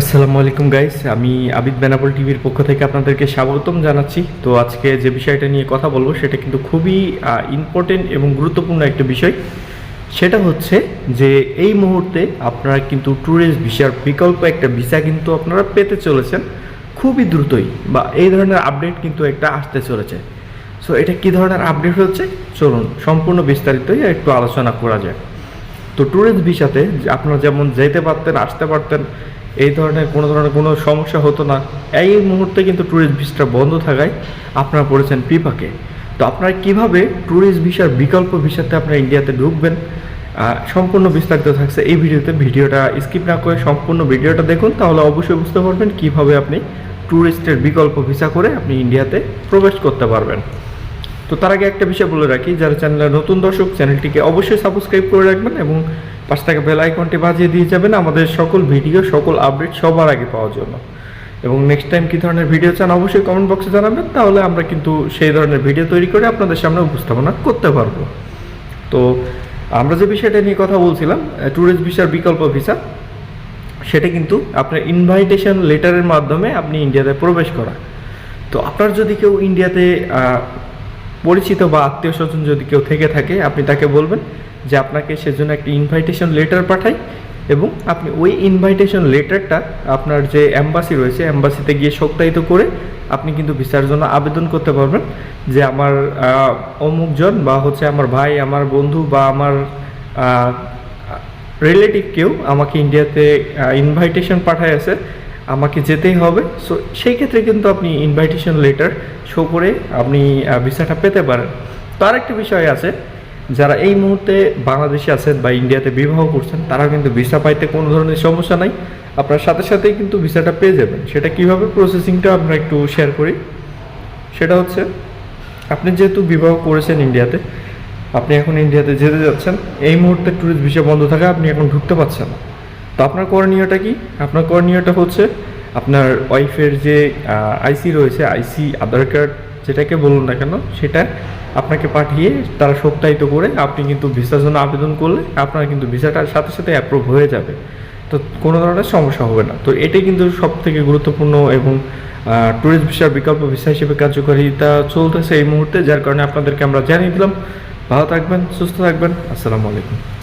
আসসালামু আলাইকুম গাইস আমি আবিদ বেনাপল টিভির পক্ষ থেকে আপনাদেরকে স্বাগতম জানাচ্ছি। তো আজকে যে বিষয়টা নিয়ে কথা বলব, সেটা কিন্তু খুবই ইম্পর্টেন্ট এবং গুরুত্বপূর্ণ একটা বিষয়। সেটা হচ্ছে যে, এই মুহূর্তে আপনারা কিন্তু ট্যুরিস্ট ভিসার বিকল্প একটা ভিসা কিন্তু আপনারা পেতে চলেছেন। খুবই দ্রুতই বা এই ধরনের আপডেট কিন্তু একটা আসতে চলেছে। সো এটা কী ধরনের আপডেট হচ্ছে? চলুন, সম্পূর্ণ বিস্তারিতই একটু আলোচনা করা যায় তো ট্যুরিস্ট ভিসাতে আপনারা যেমন যেতে পারতেন, আসতে পারতেন এই ধরনের কোনো ধরনের কোনো সমস্যা হতো না। এই মুহূর্তে কিন্তু ট্যুরিস্ট ভিসাটা বন্ধ থাকায় আপনারা পড়েছেন পিপাকে। তো আপনারা কীভাবে ট্যুরিস্ট ভিসার বিকল্প ভিসাতে আপনারা ইন্ডিয়াতে ঢুকবেন? সম্পূর্ণ বিস্তারিত থাকছে এই ভিডিওতে। ভিডিওটা স্কিপ না করে সম্পূর্ণ ভিডিওটা দেখুন, তাহলে অবশ্যই বুঝতে পারবেন কীভাবে আপনি ট্যুরিস্টের বিকল্প ভিসা করে আপনি ইন্ডিয়াতে প্রবেশ করতে পারবেন। তো তার আগে একটা বিষয় বলে রাখি, যারা চ্যানেলের নতুন দর্শক চ্যানেলটিকে অবশ্যই সাবস্ক্রাইব করে রাখবেন এবং পাশ থেকে বেল আইকনটি বাজিয়ে দিয়ে যাবেন। আমাদের সকল ভিডিও সকল আপডেট সবার আগে পাওয়ার জন্য। এবং নেক্সট টাইম কী ধরনের ভিডিও চান অবশ্যই কমেন্ট বক্সে জানাবেন। তাহলে আমরা কিন্তু সেই ধরনের ভিডিও তৈরি করে আপনাদের সামনে উপস্থাপনা করতে পারব। তো আমরা যে বিষয়টা নিয়ে কথা বলছিলাম ট্যুরিস্ট ভিসার বিকল্প ভিসা সেটা কিন্তু আপনার ইনভাইটেশন লেটারের মাধ্যমে আপনি ইন্ডিয়াতে প্রবেশ করা। তো আপনার যদি কেউ ইন্ডিয়াতে পরিচিত বা আত্মীয় স্বজন যদি কেউ থেকে থাকে, আপনি তাকে বলবেন যে আপনাকে সেজন্য একটা ইনভাইটেশন লেটার পাঠাই এবং আপনি ওই ইনভাইটেশন লেটারটা আপনার যে অ্যাম্বাসি রয়েছে অ্যাম্বাসিতে গিয়ে সত্যায়িত করে আপনি কিন্তু ভিসার জন্য আবেদন করতে পারবেন যে আমার অমুকজন বা হচ্ছে আমার ভাই, আমার বন্ধু বা আমার রিলেটিভ কেউ আমাকে ইন্ডিয়াতে ইনভাইটেশন পাঠায় আছে আমাকে যেতেই হবে। সো সেই ক্ষেত্রে কিন্তু আপনি ইনভাইটেশন লেটার শো করে আপনি ভিসাটা পেতে পারেন। তো আরেকটা বিষয় আছে, যারা এই মুহূর্তে বাংলাদেশে আছেন বা ইন্ডিয়াতে বিবাহ করছেন তারা কিন্তু ভিসা পাইতে কোনো ধরনের সমস্যা নাই। আপনার সাথে সাথেই কিন্তু ভিসাটা পেয়ে যাবেন। সেটা কীভাবে প্রসেসিংটা আমরা একটু শেয়ার করি? সেটা হচ্ছে, আপনি যেহেতু বিবাহ করেছেন ইন্ডিয়াতে আপনি এখন ইন্ডিয়াতে যেতে যাচ্ছেন, এই মুহূর্তে ট্যুরিস্ট ভিসা বন্ধ থাকা আপনি এখন ঢুকতে পারছেন না। তো আপনার করণীয়টা কি? আপনার করণীয়টা হচ্ছে আপনার ওয়াইফের যে আইসি রয়েছে, আইসি আধার কার্ড যেটাকে বলুন না কেন, সেটা আপনাকে পাঠিয়ে তারা সত্যায়িত করে আপনি কিন্তু ভিসার জন্য আবেদন করলে আপনার কিন্তু ভিসাটার সাথে সাথে অ্যাপ্রুভ হয়ে যাবে। তো কোনো ধরনের সমস্যা হবে না। তো এটাই কিন্তু সব থেকে গুরুত্বপূর্ণ এবং ট্যুরিস্ট ভিসার বিকল্প ভিসা হিসেবে কার্যকারিতা চলতেছে এই মুহূর্তে, যার কারণে আপনাদেরকে আমরা জানিয়ে দিলাম। ভালো থাকবেন, সুস্থ থাকবেন। আসসালামু আলাইকুম।